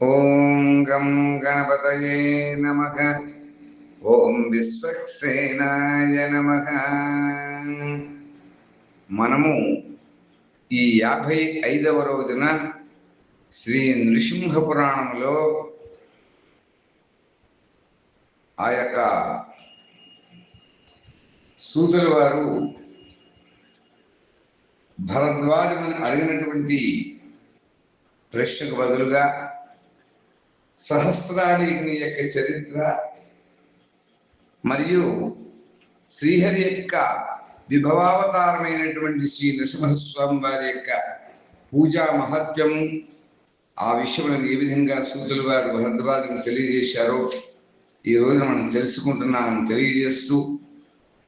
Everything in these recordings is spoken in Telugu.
ఓం గం గణపతయే నమ. ఓం విశ్వక్సేనాయ నమ. మనము ఈ యాభై ఐదవ రోజున శ్రీ నృసింహ పురాణంలో ఆ యొక్క సూతుల వారు భరద్వాజమని అడిగినటువంటి ప్రశ్నకు బదులుగా సహస్రాడీని యొక్క చరిత్ర మరియు శ్రీహరి యొక్క విభవావతారమైనటువంటి శ్రీ నృసింహస్వామి వారి యొక్క పూజా మహత్యము ఆ విషయంలో ఏ విధంగా సూతులు వారు భరద్వాజకు తెలియజేశారో ఈ రోజున మనం తెలుసుకుంటున్నామని తెలియజేస్తూ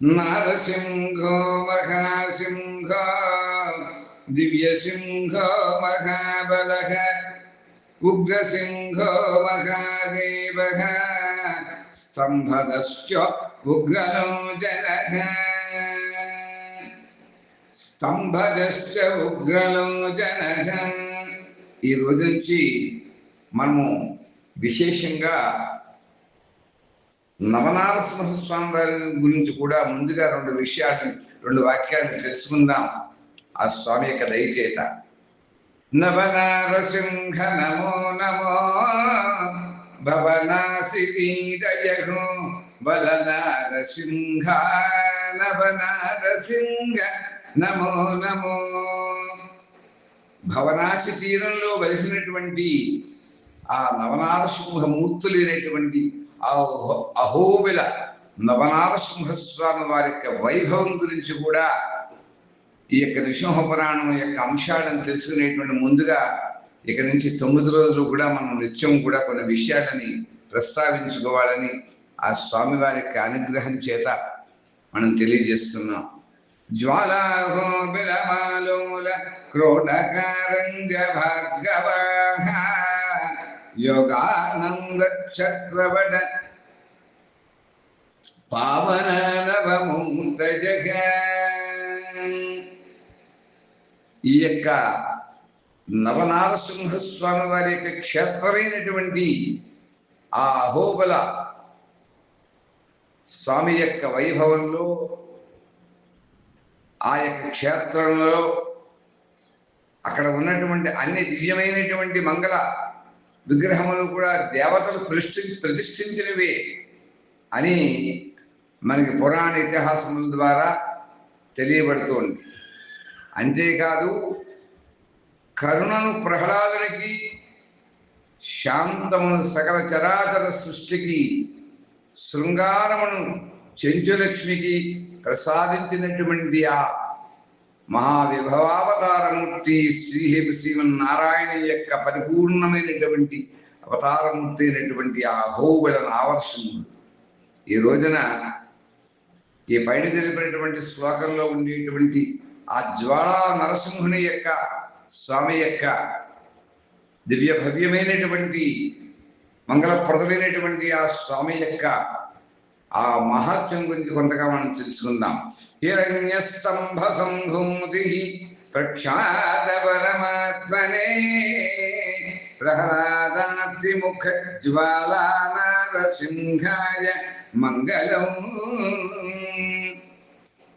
నరసింహో మహాసింహ దివ్యసింహో మహాబలహ ఉగ్రసింహో మహాదేవః స్తంభదశ్చ ఉగ్రలోచనః స్తంభదశ్చ ఉగ్రలోచనః ఈ రోజు నుంచి మనము విశేషంగా నవనారసింహ స్వామి వారి గురించి కూడా ముందుగా రెండు విషయాలు రెండు వాక్యాలను తెలుసుకుందాం. ఆ స్వామి యొక్క దయచేత. నవనారసింహ నమో నమో భవనాసి వీరయహు బలనారసింహ నవనారసింహ నమో నమో. భవనాశి తీరంలో వలసినటువంటి ఆ నవనారసింహ మూర్తులైనటువంటి ఆ అహోబిల నవనారసింహస్వామి వారి యొక్క వైభవం గురించి కూడా ఈ యొక్క నృసింహ పురాణం యొక్క అంశాలను తెలుసుకునేటువంటి ముందుగా ఇక నుంచి తొమ్మిది రోజులు కూడా మనం నిత్యం కూడా కొన్ని విషయాలని ప్రస్తావించుకోవాలని ఆ స్వామి వారి యొక్క అనుగ్రహం చేత మనం తెలియజేస్తున్నాం. జ్వాలాహోబిరమాలోల క్రోడకారంగ భార్గవాహ యోగానంద చక్రవడ పావన నవముక్త జగ ఈ యొక్క నవనారసింహస్వామి వారి యొక్క క్షేత్రమైనటువంటి ఆ అహోబల స్వామి యొక్క వైభవంలో ఆ యొక్క క్షేత్రంలో అక్కడ ఉన్నటువంటి అన్ని దివ్యమైనటువంటి మంగళ విగ్రహములు కూడా దేవతలు ప్రతిష్ఠి ప్రతిష్ఠించినవి అని మనకి పురాణ ఇతిహాసముల ద్వారా తెలియబడుతోంది. అంతేకాదు కరుణను ప్రహ్లాదునికి శాంతమును సకల చరాచర సృష్టికి శృంగారమును చెంచులక్ష్మికి ప్రసాదించినటువంటి ఆ మహావిభవావతారమూర్తి శ్రీహేమి శ్రీమన్నారాయణ యొక్క పరిపూర్ణమైనటువంటి అవతారమూర్తి అయినటువంటి ఆ అహోబలను ఆవర్షముడు ఈ రోజున ఈ పైన తెలిపినటువంటి శ్లోకంలో ఉండేటువంటి ఆ జ్వాలా నరసింహుని యొక్క స్వామి యొక్క దివ్య భవ్యమైనటువంటి మంగళప్రదమైనటువంటి ఆ స్వామి యొక్క ఆ మహాత్మ్యం గురించి కొంతగా మనం తెలుసుకుందాం. హిరణ్యస్తంభ సంభూతి ప్రఖ్యాత పరమాత్మనే ప్రహ్లాదాతి ముఖ జ్వాలా నరసింహాయ మంగళం.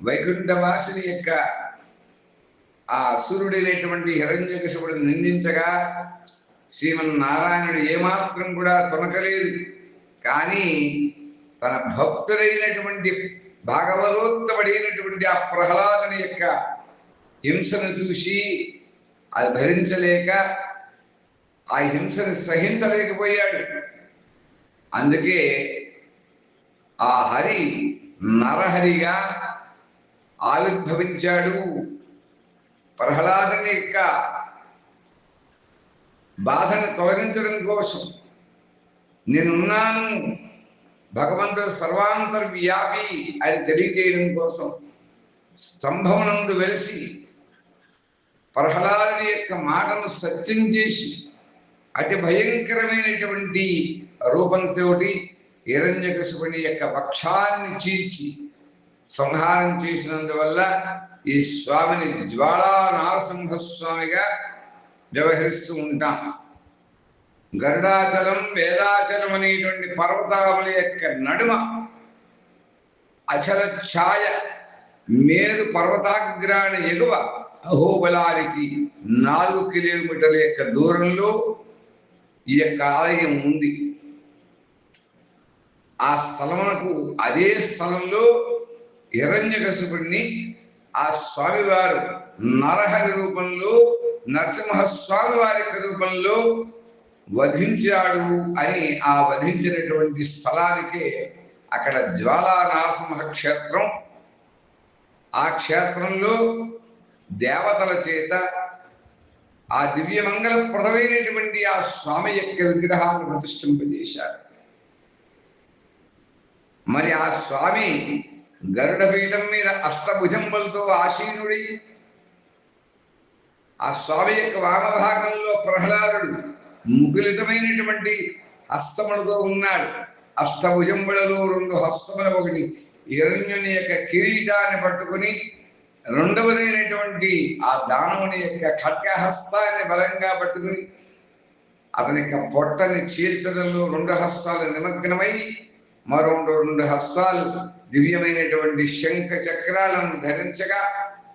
వైకుంఠవాసుని యొక్క ఆ అసురుడైనటువంటి హిరణ్యకశపుడిని నిందించగా శ్రీమన్నారాయణుడు ఏమాత్రం కూడా తొనకలేదు. కానీ తన భక్తుడైనటువంటి భాగవతోత్తముడైనటువంటి ఆ ప్రహ్లాదుని యొక్క హింసను చూసి అది భరించలేక ఆ హింసను సహించలేకపోయాడు. అందుకే ఆ హరి నరహరిగా ఆవిర్భవించాడు. ప్రహ్లాదుని యొక్క బాధను తొలగించడం కోసం నేనున్నాను. భగవంతుడు సర్వాంతర్వ్యాపి అని తెలియజేయడం కోసం స్తంభమునందు వెలిసి ప్రహ్లాదుని యొక్క మాటను సత్యం చేసి అతి భయంకరమైనటువంటి రూపంతో హిరణ్యకశుని యొక్క వక్షాన్ని చీల్చి సంహారం చేసినందువల్ల ఈ స్వామిని జ్వాలా నారసింహ స్వామిగా వ్యవహరిస్తూ ఉంటాం. గరుడాచలం వేదాచలం అనేటువంటి పర్వతాముల యొక్క నడుమ అచల ఛాయ మేరు పర్వతాగ్రాణ ఎగువ అహోబలానికి నాలుగు కిలోమీటర్ల యొక్క దూరంలో ఈ యొక్క ఆలయం ఉంది. ఆ స్థలమునకు అదే స్థలంలో హిరణ్యకశిపుడిని ఆ స్వామివారు నరహరి రూపంలో నరసింహస్వామి వారి యొక్క రూపంలో వధించాడు అని ఆ వధించినటువంటి స్థలానికే అక్కడ జ్వాలా నరసింహ క్షేత్రం ఆ క్షేత్రంలో దేవతల చేత ఆ దివ్యమంగళప్రదమైనటువంటి ఆ స్వామి యొక్క విగ్రహాన్ని ప్రతిష్ఠింపజేశారు. మరి ఆ స్వామి గరుడ పీఠం మీద అష్టభుజంబలతో ఆశీనుడై ఆ స్వామి యొక్క వామభాగంలో ప్రహ్లాదుడు ముకులితమైనటువంటి హస్తములతో ఉన్నాడు. అష్టభుజంబులలో రెండు హస్తములు ఒకటి హిరణ్యుని యొక్క కిరీటాన్ని పట్టుకుని రెండవదైనటువంటి ఆ దానవుని యొక్క ఖడ్గహస్తాన్ని బలంగా పట్టుకుని అతని యొక్క పొట్టని చీల్చడంలో రెండు హస్తాలు నిమగ్నమై మరో రెండు హస్తాలు దివ్యమైనటువంటి శంఖ చక్రాలను ధరించగా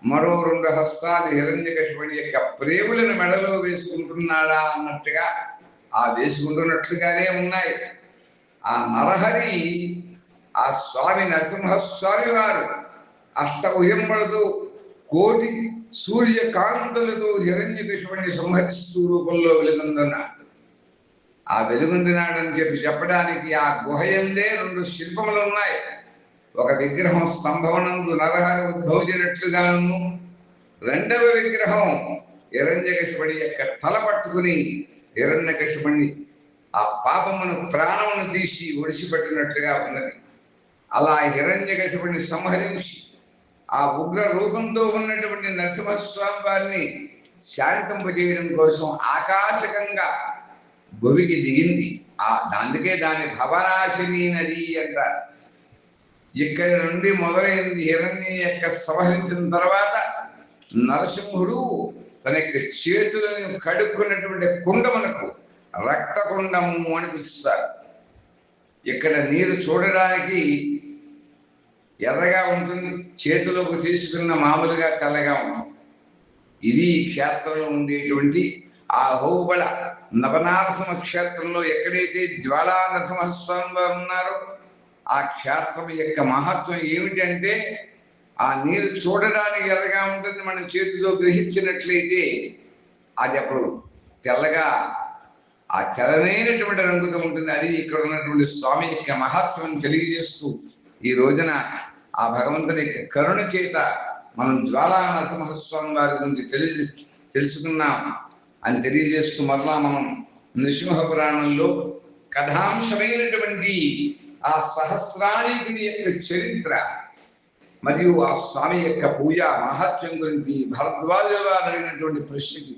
మరో రెండు హస్తాలు హిరణ్యకశిపుని యొక్క ప్రేములను మెడలో వేసుకుంటున్నాడా అన్నట్టుగా ఆ వేసుకుంటున్నట్లుగానే ఉన్నాయి. ఆ నరహరి ఆ స్వామి నరసింహస్వామి వారు అష్టభుజంబలతో కోటి సూర్య కాంతులతో హిరణ్యకశిపుని సంహరిస్తూ రూపంలో వెలుగొందున్నాడు. ఆ వెలుగొందినాడని చెప్పి చెప్పడానికి ఆ గుహయందే రెండు శిల్పములు ఉన్నాయి. ఒక విగ్రహం స్తంభవనందు నరహరి ఉద్భవించినట్లుగాను రెండవ విగ్రహం హిరణ్యకశిపుడి యొక్క తల పట్టుకుని హిరణ్యకశిపుణ్ణి ఆ పాపమును ప్రాణమును తీసి ఒడిసిపెట్టినట్లుగా ఉన్నది. అలా హిరణ్యకశిపుడిని సంహరించి ఆ ఉగ్ర రూపంతో ఉన్నటువంటి నరసింహస్వామి వారిని శాంతింపజేయడం కోసం ఆకాశకంగా గొవికి దిగింది. ఆ అందుకే దాని భవరాశిని నది అంటారు. ఇక్కడి నుండి మొదలైంది హిరణ్య యొక్క సంహరించిన తర్వాత నరసింహుడు తన యొక్క చేతులను కడుక్కున్నటువంటి కుండమునకు మనకు రక్తకుండము అని పిలుస్తారు. ఇక్కడ నీరు చూడడానికి ఎర్రగా ఉంటుంది. చేతిలోకి తీసుకున్న మామూలుగా తెల్లగా ఉంటుంది. ఇది క్షేత్రంలో ఉండేటువంటి ఆ హోబళ. నవనారసింహ క్షేత్రంలో ఎక్కడైతే జ్వాలా నరసింహస్వామి వారు ఉన్నారో ఆ క్షేత్రం యొక్క మహత్వం ఏమిటంటే ఆ నీరు చూడడానికి ఎర్రగా ఉంటుంది మనం చేతితో గ్రహించినట్లయితే అది అప్పుడు తెల్లగా ఆ తెల్లనైనటువంటి రంగుతో ఉంటుంది. అది ఇక్కడ ఉన్నటువంటి స్వామి యొక్క మహత్వం తెలియజేస్తూ ఈ రోజున ఆ భగవంతుని యొక్క కరుణ చేత మనం జ్వాలా నరసింహస్వామి వారి గురించి తెలిసి తెలుసుకున్నాం. అని తెలియజేస్తూ మరలా మనం నృసింహ పురాణంలో కథాంశమైనటువంటి ఆ సహస్రాణికుని యొక్క చరిత్ర మరియు ఆ స్వామి యొక్క పూజ మహత్యం గురించి భరద్వాజుల వారు అడిగినటువంటి ప్రశ్నకి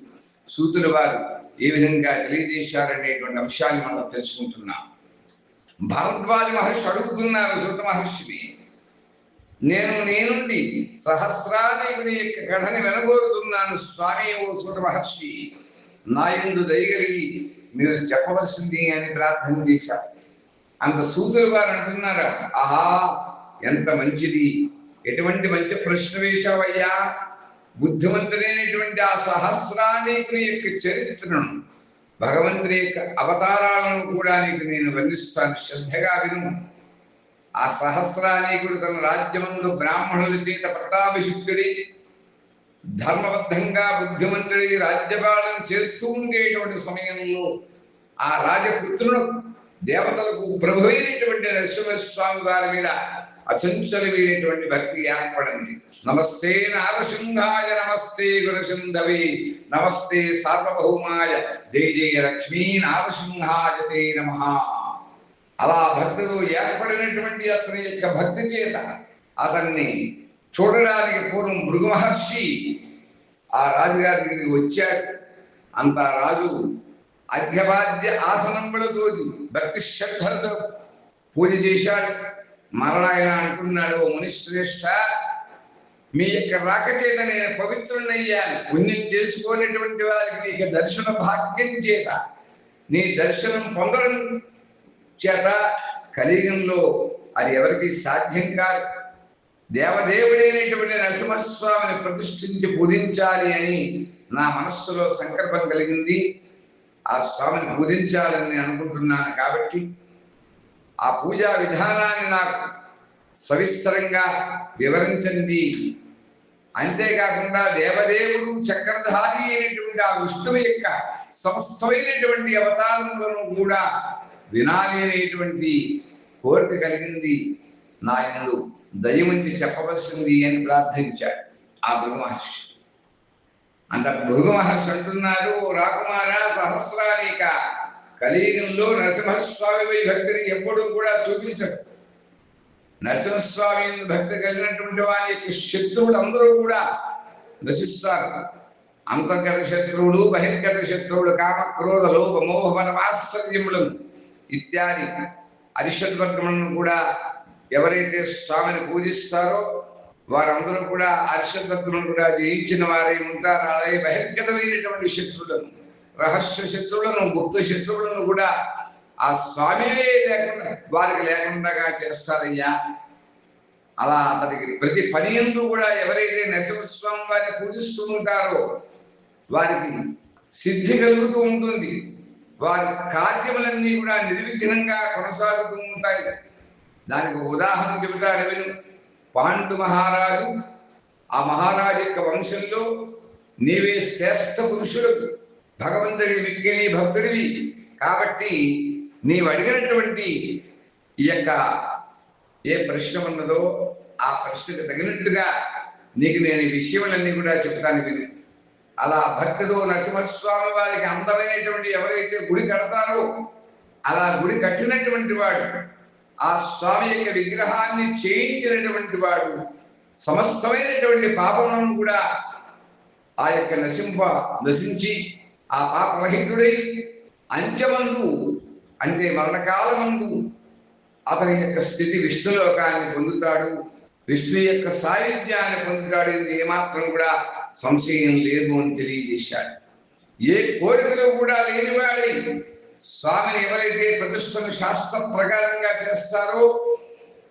సూతుల వారు ఏ విధంగా తెలియజేశారనేటువంటి అంశాన్ని మనం తెలుసుకుంటున్నాం. భరద్వాజ మహర్షి అడుగుతున్నారు సూత మహర్షిని నేను నేనుండి సహస్రాదేవుని యొక్క కథని వెనగోరుతున్నాను స్వామి ఓ సూత మహర్షి. నా ఎందు దయగలిగి మీరు చెప్పవలసింది అని ప్రార్థన చేశారు. అంత సూతులు వారు అంటున్నారా ఆహా ఎంత మంచిది. ఎటువంటి మంచి ప్రశ్న వేశావయ్యా? బుద్ధిమంతుడైనటువంటి ఆ సహస్రానేకుని యొక్క చరిత్రను భగవంతుని యొక్క అవతారాలను కూడా నీకు నేను వర్ణిస్తాను. శ్రద్ధగా విను. ఆ సహస్రానేకుడు తన రాజ్యమందు బ్రాహ్మణుల చేత పట్టాభిషిక్తుడి ధర్మబద్ధంగా బుద్ధిమంతుడి రాజ్యపాలన చేస్తూ ఉండేటువంటి సమయంలో ఆ రాజపుత్రుడు దేవతలకు ప్రభువైనటువంటి నరసింహస్వామి వారి మీద అచంచలమైనటువంటి భక్తి ఏర్పడింది. నమస్తే నారసింహాయ నమస్తే గురసింధవి నమస్తే సార్వభౌమాయ జయ జయ లక్ష్మీ నారసింహాయ తే నమ. అలా భక్తులు ఏర్పడినటువంటి అతని యొక్క భక్తి చేత అతన్ని చూడడానికి పూర్వం భృగు మహర్షి ఆ రాజుగారి దగ్గరికి వచ్చాడు. అంత రాజు అర్ఘ్యవాద్య ఆసనంబులతో భక్తి శ్రద్ధలతో పూజ చేశాడు. మరణాయన అనుకున్నాడు అంటున్నాడు "ఓ మునిశ్రేష్ఠ మీ యొక్క రాక చేత నేను పవిత్రుణ్ణయ్యాను. పుణ్యం చేసుకోనటువంటి వారికి ఇక దర్శన భాగ్యం చేత నీ దర్శనం పొందడం చేత కలియుగంలో అది ఎవరికి సాధ్యం కాదు. దేవదేవుడైనటువంటి నరసింహస్వామిని ప్రతిష్ఠించి పూజించాలి అని నా మనస్సులో సంకల్పం కలిగింది. ఆ స్వామిని పూజించాలని అనుకుంటున్నాను కాబట్టి ఆ పూజా విధానాన్ని నాకు సవిస్తరంగా వివరించండి. అంతేకాకుండా దేవదేవుడు చక్రధారి అయినటువంటి ఆ విష్ణువు యొక్క సమస్తమైనటువంటి అవతారములను కూడా వినాలి అనేటువంటి కోరిక కలిగింది నాయనుడు దయముంచి చెప్పవలసింది అని ప్రార్థించాడు ఆ భృగు మహర్షి అంత భృగు మహర్షి అంటున్నారు రాకుమార సహస్రానిక కలియుగంలో నరసింహస్వామి భక్తిని ఎప్పుడూ కూడా చూపించడు. నరసింహస్వామి భక్తి కలిగినటువంటి వారి యొక్క శత్రువులు అందరూ కూడా నశిస్తారు. అంతర్గత శత్రువులు బహిర్గత శత్రువులు కామ క్రోధ లోప మోహ మన ఆశ్చర్యములను ఇత్యాది అరిషద్వర్గములను కూడా ఎవరైతే స్వామిని పూజిస్తారో వారందరూ కూడా అరిషద్వర్గములను కూడా జయించిన వారై ఉంటారు. అలాగే బహిర్గతమైనటువంటి శత్రువులను రహస్య శత్రువులను గుప్త శత్రువులను కూడా ఆ స్వామివే లేకుండా వారికి లేకుండా చేస్తారయ్యా. అలా అతడికి ప్రతి పని ఎందు కూడా ఎవరైతే నరసింహస్వామి వారిని పూజిస్తూ ఉంటారో వారికి సిద్ధి కలుగుతూ ఉంటుంది. వారి కార్యములన్నీ కూడా నిర్విఘ్నంగా కొనసాగుతూ ఉంటాయి. దానికి ఉదాహరణ చెబుతారు విను. పాండు మహారాజు ఆ మహారాజు యొక్క వంశంలో నీవే శ్రేష్ఠ పురుషుడు భగవంతుడి మిక్కిలి భక్తుడివి. కాబట్టి నీవు అడిగినటువంటి ఈ యొక్క ఏ ప్రశ్న ఉన్నదో ఆ ప్రశ్నకు తగినట్టుగా నీకు నేను ఈ విషయములన్నీ కూడా చెప్తాను విను. అలా భక్తితో నరసింహస్వామి వారికి అందమైనటువంటి ఎవరైతే గుడి కడతారో అలా గుడి కట్టినటువంటి వాడు ఆ స్వామి యొక్క విగ్రహాన్ని చేయించినటువంటి వాడు సమస్తమైనటువంటి పాపములను కూడా ఆ యొక్క నశింప నశించి ఆ పాపరహితుడై అంత్యమందు అంటే మరణకాలమందు అతని యొక్క స్థితి విష్ణులోకాన్ని పొందుతాడు. విష్ణు యొక్క సాయుధ్యాన్ని పొందుతాడు ఇది ఏమాత్రం కూడా సంశయం లేదు అని తెలియజేశాడు. ఏ కోరికలు కూడా లేనివాడై స్వామిని ఎవరైతే ప్రతిష్టను శాస్త్ర ప్రకారంగా చేస్తారో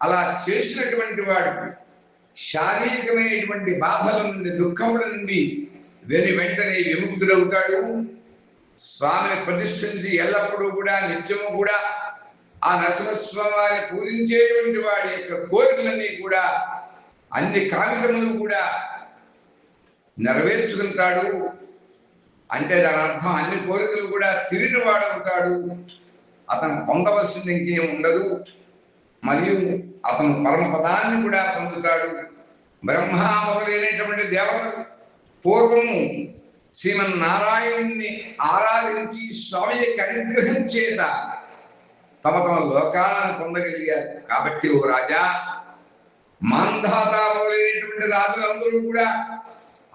అలా చేసినటువంటి వాడు శారీరకమైనటువంటి బాధల నుండి దుఃఖముల నుండి వెని వెంటనే విముక్తుడవుతాడు. స్వామిని ప్రతిష్ఠించి ఎల్లప్పుడూ కూడా నిత్యము కూడా ఆ నరసింహస్వామిని పూజించేటువంటి వాడి యొక్క కోరికలన్నీ కూడా అన్ని కాగితములు కూడా నెరవేర్చుకుంటాడు. అంటే దాని అర్థం అన్ని కోరికలు కూడా తిరిగి వాడవుతాడు. అతను పొందవలసింది ఇంకేం ఉండదు. మరియు అతను పరమపదాన్ని కూడా పొందుతాడు. బ్రహ్మ మొదలైనటువంటి దేవతలు పూర్వము శ్రీమన్నారాయణుణ్ణి ఆరాధించి స్వామి యొక్క అనుగ్రహం చేత తమ తమ లోకాలను పొందగలిగారు. కాబట్టి ఓ రాజా మాంధాత మొదలైనటువంటి రాజులందరూ కూడా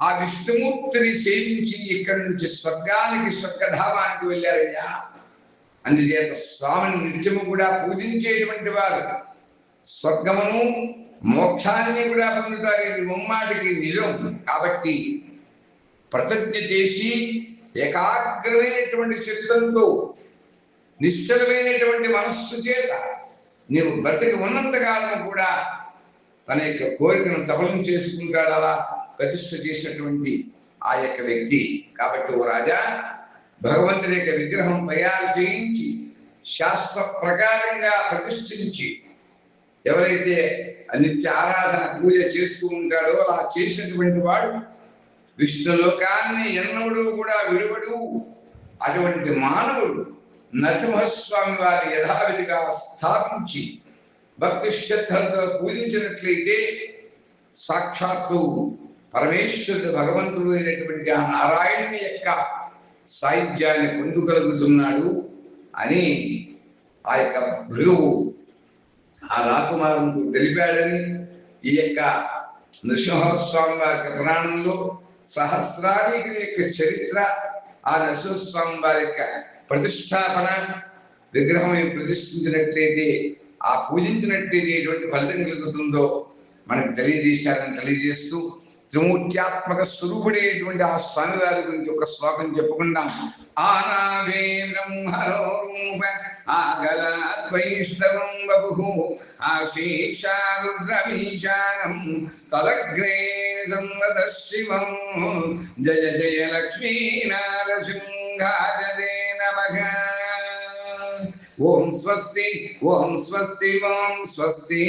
ఆ విష్ణుమూర్తిని సేవించి ఇక్కడి నుంచి స్వర్గానికి స్వర్గధామానికి వెళ్ళారయ్యా. అందుచేత స్వామిని నిత్యము కూడా పూజించేటువంటి వారు. స్వర్గమును మోక్షాన్ని కూడా పొందుతారు. ఇది ముమ్మాటికి నిజం. కాబట్టి ప్రతిజ్ఞ చేసి ఏకాగ్రమైనటువంటి చిత్తంతో నిశ్చలమైనటువంటి మనస్సు చేత నీవు బ్రతికి ఉన్నంతకాలం కూడా తన యొక్క కోరికను సఫలం చేసుకుంటాడు? అలా ప్రతిష్ఠ చేసినటువంటి ఆ యొక్క వ్యక్తి. కాబట్టి ఓ రాజా భగవంతుని యొక్క విగ్రహం తయారు చేయించి శాస్త్ర ప్రకారంగా ప్రతిష్ఠించి ఎవరైతే నిత్య ఆరాధన పూజ చేస్తూ ఉంటాడో అలా చేసినటువంటి వాడు విష్ణులోకాన్ని ఎన్నడూ కూడా విడువడు. అటువంటి మానవుడు నరసింహస్వామి వారి యథావిధిగా స్థాపించి భక్తి శ్రద్ధలతో పూజించినట్లయితే సాక్షాత్తు పరమేశ్వరుడు భగవంతుడు అయినటువంటి ఆ నారాయణుని యొక్క సాహిత్యాన్ని పొందుకలుగుతున్నాడు అని ఆ యొక్క భృగువు ఆ రాకుమారుడు తెలిపాడని ఈ యొక్క నృసింహస్వామి వారి యొక్క పురాణంలో సహస్రానికి యొక్క చరిత్ర ఆ నరసింహస్వామి వారి యొక్క ప్రతిష్టాపన విగ్రహం ప్రతిష్ఠించినట్లయితే ఆ పూజించినట్లయితే ఎటువంటి ఫలితం కలుగుతుందో మనకు తెలియజేశారని తెలియజేస్తూ త్రిమూర్త్యాత్మక స్వరూపుడైనటువంటి ఆ స్వామి వారి గురించి ఒక శ్లోకం చెప్పుకుందాం. ఆనావే బ్రహ్మరూప ఆగలాద్వైష్టవం బహు ఆశీక్షారుద్రమీశానం తలగ్రే సంవత శివం జయ జయ లక్ష్మీ నారసింహాజదే నమః. ఓం స్వస్తి ఓం స్వస్తి ఓం స్వస్తి.